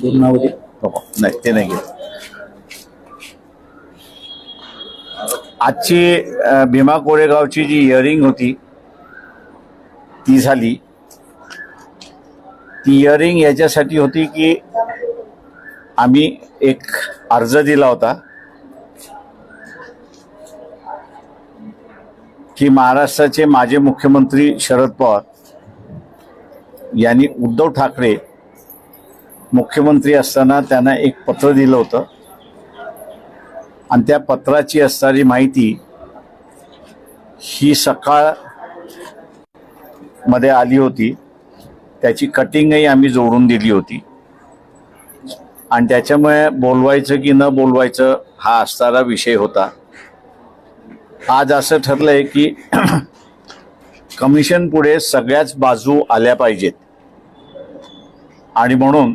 पूर्णावधी नको हो, नाही ते नाही घेत. आजची भीमा कोरेगावची जी इयरिंग होती ती झाली. ती इयरिंग याच्यासाठी होती की आम्ही एक अर्ज दिला होता की महाराष्ट्राचे माजी मुख्यमंत्री शरद पवार यांनी उद्धव ठाकरे मुख्यमंत्री असताना त्यांना एक पत्र दिलं होतं. आणि त्या पत्राची असणारी माहिती ही सकाळमध्ये आली होती. त्याची कटिंगही आम्ही जोडून दिली होती. आणि त्याच्यामुळे बोलवायचं की न बोलवायचं हा असणारा विषय होता. आज असं ठरलंय की कमिशन पुढे सगळ्याच बाजू आल्या पाहिजेत. आणि म्हणून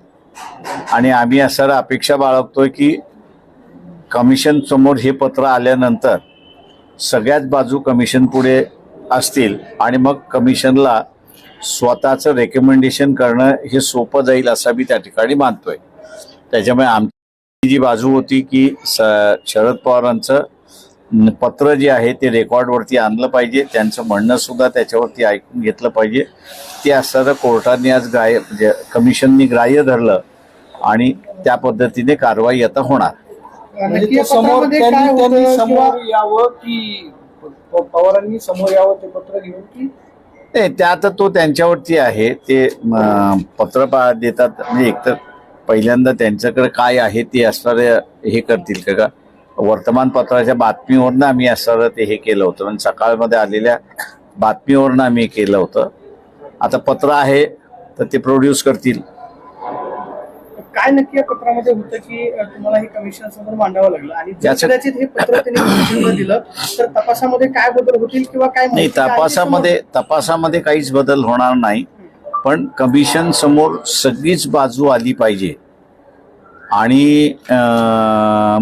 आणि आम्ही असं अपेक्षा बाळगतोय की कमिशन समोर हे पत्र आल्यानंतर सगळ्याच बाजू कमिशन पुढे असतील आणि मग कमिशनला स्वतःचं रेकमेंडेशन करणं हे सोपं जाईल असं मी त्या ठिकाणी मानतोय. त्याच्यामुळे आमची जी बाजू होती की स शरद पवारांचं पत्र जे आहे ते रेकॉर्डवरती आणलं पाहिजे त्यांचं म्हणणं सुद्धा त्याच्यावरती ऐकून घेतलं पाहिजे. ते असताना कोर्टाने आज ग्राह्य म्हणजे कमिशननी ग्राह्य धरलं आणि त्या पद्धतीने कारवाई आता होणार. म्हणजे समोर त्यांनी समोर यावं की पवारांनी समोर यावं ते पत्र घेऊन की नाही ते आता तो त्यांच्यावरती आहे. ते म, पत्र पा देतात. म्हणजे एकतर पहिल्यांदा त्यांच्याकडे काय आहे ते असणारे हे करतील का? वर्तमानपत्राच्या बातमीवरनं आम्ही असणारं ते हे केलं होतं. म्हणजे सकाळमध्ये आलेल्या बातमीवरनं आम्ही हे केलं होतं. आता पत्र आहे तर ते प्रोड्यूस करतील. काय नक्की या पत्रामध्ये होतं की तुम्हाला हे कमिशन समोर मांडावं लागलं? आणि कदाचित हे पत्र त्यांनी कमिशनला दिलं तर तपासामध्ये काय बदल होतील किंवा काय नाही तपासामध्ये तपासामध्ये काहीच बदल होणार नाही पण कमिशन समोर सगळीच बाजू आली पाहिजे. आणि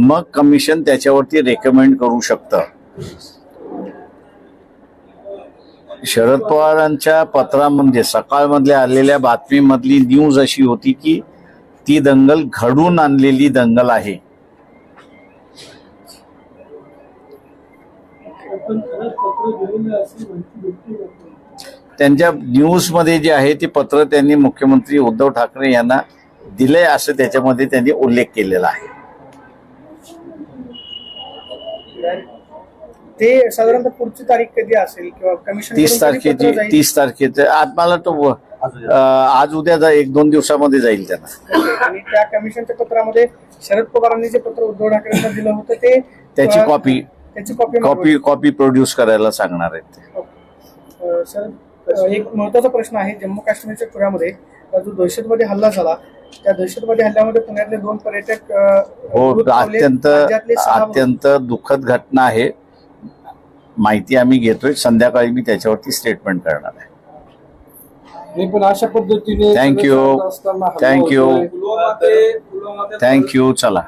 मग कमिशन त्याच्यावरती रेकमेंड करू शकतं. शरद पवारांच्या पत्रामध्ये सकाळमधल्या आलेल्या बातमीमधली न्यूज अशी होती की ती दंगल घडून आणलेली दंगल आहे. त्यांच्या न्यूजमध्ये जे आहे ते पत्र त्यांनी मुख्यमंत्री उद्धव ठाकरे यांना दिलंय असं त्याच्यामध्ये त्यांनी उल्लेख केलेला आहे. ते साधारणतः पुढची तारीख कधी असेल किंवा कमिशन तीस तारखेची तीस तारखेचं आज मला तो आज उद्या जा- एक दोन दिवसामध्ये जाईल त्यांना. आणि त्या कमिशनच्या पत्रामध्ये शरद पवारांनी जे पत्र उद्धव ठाकरेंना दिलं होतं ते त्याची कॉपी त्याची कॉपी कॉपी कॉपी प्रोड्यूस करायला सांगणार आहेत अ, सर एक महत्त्वाचा प्रश्न आहे. जम्मू काश्मीरच्या खोऱ्यामध्ये अ, जो दहशतवादी हल्ला झाला त्या दहशतवादी हल्ल्यामध्ये पुण्यातले दोन पर्यटक हो. अत्यंत अत्यंत दुःखद घटना आहे. माहिती आम्ही घेतोय. संध्याकाळी मी त्याच्यावरती स्टेटमेंट करणार आहे. नाही पण अशा पद्धतीने you. होतोय. थँक्यू चला.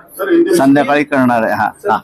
संध्याकाळी करणार आहे. हा हा.